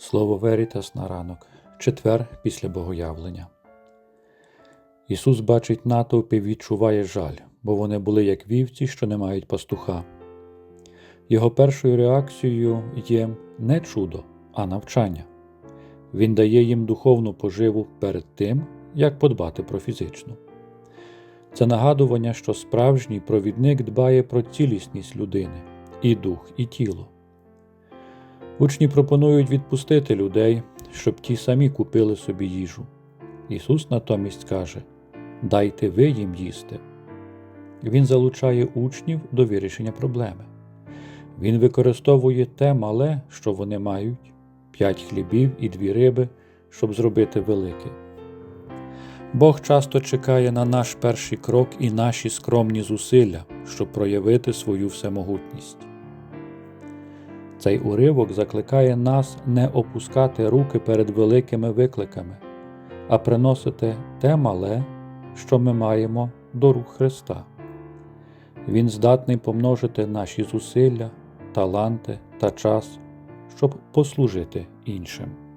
Слово Верітас на ранок, четвер після богоявлення. Ісус бачить натовп і відчуває жаль, бо вони були як вівці, що не мають пастуха. Його першою реакцією є не чудо, а навчання. Він дає їм духовну поживу перед тим, як подбати про фізичну. Це нагадування, що справжній провідник дбає про цілісність людини і дух, і тіло. Учні пропонують відпустити людей, щоб ті самі купили собі їжу. Ісус натомість каже: Дайте ви їм їсти. Він залучає учнів до вирішення проблеми. Він використовує те мале, що вони мають п'ять хлібів і дві риби, щоб зробити велике. Бог часто чекає на наш перший крок і наші скромні зусилля, щоб проявити свою всемогутність. Цей уривок закликає нас не опускати руки перед великими викликами, а приносити те мале, що ми маємо до рук Христа. Він здатний помножити наші зусилля, таланти та час, щоб послужити іншим.